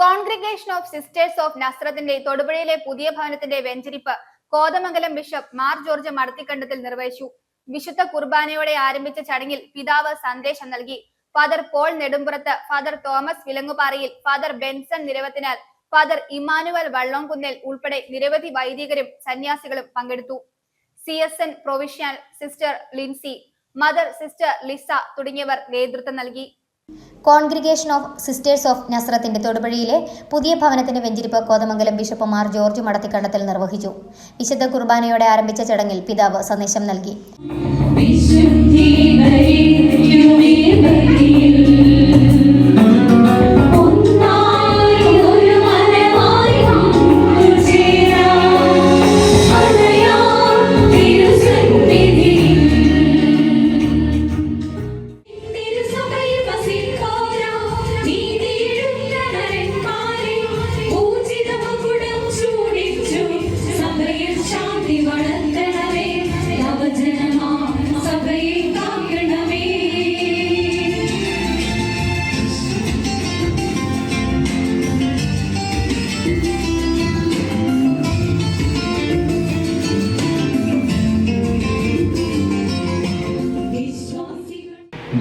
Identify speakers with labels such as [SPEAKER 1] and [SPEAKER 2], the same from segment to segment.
[SPEAKER 1] Congregation of sisters of നസ്രത്തിന്റെ തൊടുപുഴയിലെ പുതിയ ഭവനത്തിന്റെ വെഞ്ചരിപ്പ് കോതമംഗലം ബിഷപ്പ് മാർ ജോർജ് മടത്തിക്കണ്ടത്തിൽ നിർവഹിച്ചു വിശുദ്ധ കുർബാനയോടെ ആരംഭിച്ച ചടങ്ങിൽ പിതാവ് സന്ദേശം നൽകി father Paul നെടുമ്പുറത്ത് father Thomas വിലങ്ങുപാറയിൽ father Benson നിരവത്തിനാൽ father Emmanuel വള്ളോംകുന്നേൽ ഉൾപ്പെടെ നിരവധി വൈദികരും സന്യാസികളും പങ്കെടുത്തു. C S N provincial sister Lincy mother sister Lisa തുടങ്ങിയവർ നേതൃത്വം നൽകി.
[SPEAKER 2] കോൺഗ്രിഗേഷൻ ഓഫ് സിസ്റ്റേഴ്സ് ഓഫ് നസ്രത്തിന്റെ തൊടുപുഴയിലെ പുതിയ ഭവനത്തിന്റെ വെഞ്ചിരിപ്പ് കോതമംഗലം ബിഷപ്പ് മാർ ജോർജ് മടത്തിക്കണ്ടത്തിൽ നിർവഹിച്ചു. വിശുദ്ധ കുർബാനയോടെ ആരംഭിച്ച ചടങ്ങിൽ പിതാവ് സന്ദേശം നൽകി.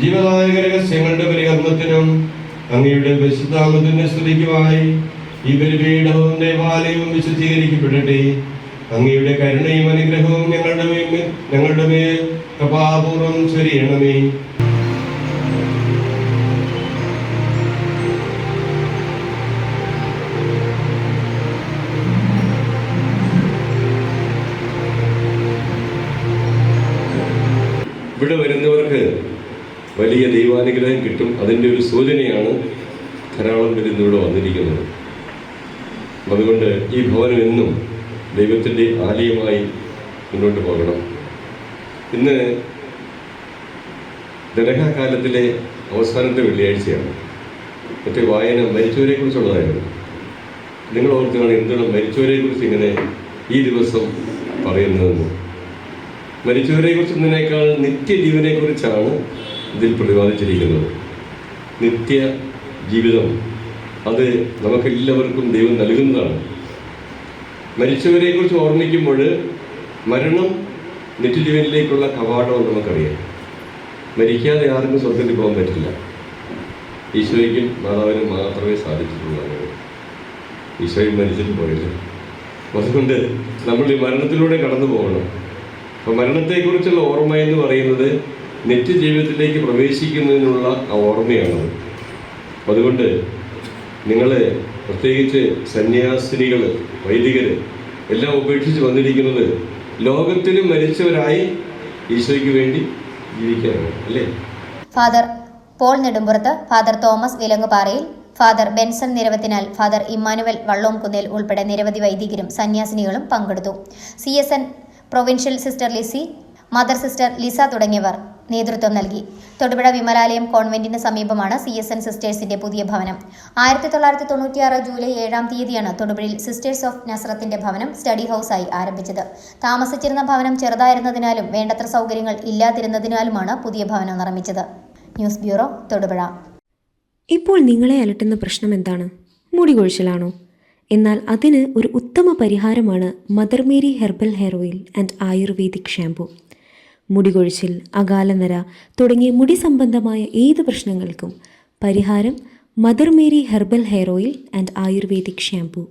[SPEAKER 3] ജീവദായക രഹസ്യങ്ങളുടെ പരികർമ്മത്തിനും അങ്ങയുടെ വിശുദ്ധാമത്തിന്റെ സ്തുതിക്കുമായി ഈ ബലിപീഠവും ദേവാലയവും വിശുദ്ധീകരിക്കപ്പെടട്ടെ. അങ്ങയുടെ കരുണയും അനുഗ്രഹവും ഞങ്ങളുടെ മേൽ ഞങ്ങളുടെ മേൽ കൃപാപൂർവം ചൊരിയണമേ. ഇവിടെ വരുന്നവർക്ക് വലിയ ദൈവാനുഗ്രഹം കിട്ടും. അതിന്റെ ഒരു സൂചനയാണ് ധാരാളം പേര് ഇന്നിവിടെ വന്നിരിക്കുന്നത്. അതുകൊണ്ട് ഈ ഭവനം എന്നും ദൈവത്തിന്റെ ആലയമായി മുന്നോട്ട് പോകണം. ഇന്ന് ദരഹകാലത്തിലെ അവസാനത്തെ വെള്ളിയാഴ്ചയാണ്. മറ്റേ വായന മരിച്ചവരെ കുറിച്ചുള്ളതായിരുന്നു നിങ്ങൾ ഓർക്കുകയാണ് എന്താണ് മരിച്ചവരെ കുറിച്ച് ഇങ്ങനെ ഈ ദിവസം പറയുന്നതെന്ന്. മരിച്ചവരെ കുറിച്ചതിനേക്കാൾ നിത്യജീവനെ കുറിച്ചാണ് ഇതിൽ പ്രതിപാദിച്ചിരിക്കുന്നത്. നിത്യ ജീവിതം അത് നമുക്കെല്ലാവർക്കും ദൈവം നൽകുന്നതാണ്. മരിച്ചവരെ കുറിച്ച് ഓർമ്മിക്കുമ്പോൾ മരണം നിത്യജീവനിലേക്കുള്ള കവാടം നമുക്കറിയാം. മരിക്കാതെ ആർക്കും സ്വർഗത്തിൽ പോകാൻ പറ്റില്ല. ഈശോയ്ക്കും മാതാവിനും മാത്രമേ സാധിച്ചിട്ടുള്ളൂ ഈശോയും മരിച്ചിട്ട് പോയില്ല. അതുകൊണ്ട് നമ്മൾ ഈ മരണത്തിലൂടെ കടന്നു പോകണം അപ്പോൾ മരണത്തെക്കുറിച്ചുള്ള ഓർമ്മ എന്ന് പറയുന്നത് നിത്യജീവിതത്തിലേക്ക് പ്രവേശിക്കുന്നതിനുള്ള ഓർമ്മയാണത്. അതുകൊണ്ട് നിങ്ങൾ പ്രത്യേകിച്ച് സന്യാസിനികൾ വൈദികർ എല്ലാം ഉപേക്ഷിച്ച് വന്നിരിക്കുന്നത് ലോകത്തിലും മരിച്ചവരായി ഈശോയ്ക്ക് വേണ്ടി ജീവിക്കാനാണ് അല്ലേ?
[SPEAKER 2] Father Paul നെടുമ്പുറത്ത് father Thomas വിലങ്ങുപാറയിൽ father Benson നിരവത്തിനാൽ father Emmanuel വള്ളോംകുന്നേൽ ഉൾപ്പെടെ നിരവധി വൈദികരും സന്യാസിനികളും പങ്കെടുത്തു. C S N provincial sister Lissy mother sister Lisa തുടങ്ങിയവർ നേതൃത്വം നൽകി. തൊടുപുഴ വിമലാലയം കോൺവെന്റിന് സമീപമാണ് സി എസ് എൻ സിസ്റ്റേഴ്സിന്റെ പുതിയ ഭവനം. ആയിരത്തി തൊള്ളായിരത്തി തൊണ്ണൂറ്റിയാറ് ജൂലൈ ഏഴാം തീയതിയാണ് തൊടുപുഴയിൽ സിസ്റ്റേഴ്സ് ഓഫ് നസ്രത്തിന്റെ ഭവനം സ്റ്റഡി ഹൌസായി ആരംഭിച്ചത്. താമസിച്ചിരുന്ന ഭവനം ചെറുതായിരുന്നതിനാലും വേണ്ടത്ര സൗകര്യങ്ങൾ ഇല്ലാതിരുന്നതിനാലുമാണ് പുതിയ ഭവനം നിർമ്മിച്ചത്. News bureau Thodupuzha.
[SPEAKER 4] ഇപ്പോൾ നിങ്ങളെ അലട്ടുന്ന പ്രശ്നം എന്താണ്? മുടി കൊഴിച്ചിലാണോ? എന്നാൽ അതിന് ഒരു ഉത്തമ പരിഹാരമാണ് mother Mary herbal hair oil and ayurvedic shampoo. മുടി കൊഴിച്ചിൽ അകാലനര തുടങ്ങിയ മുടി സംബന്ധമായ ഏത് പ്രശ്നങ്ങൾക്കും പരിഹാരം mother Mary herbal hair oil and ayurvedic shampoo.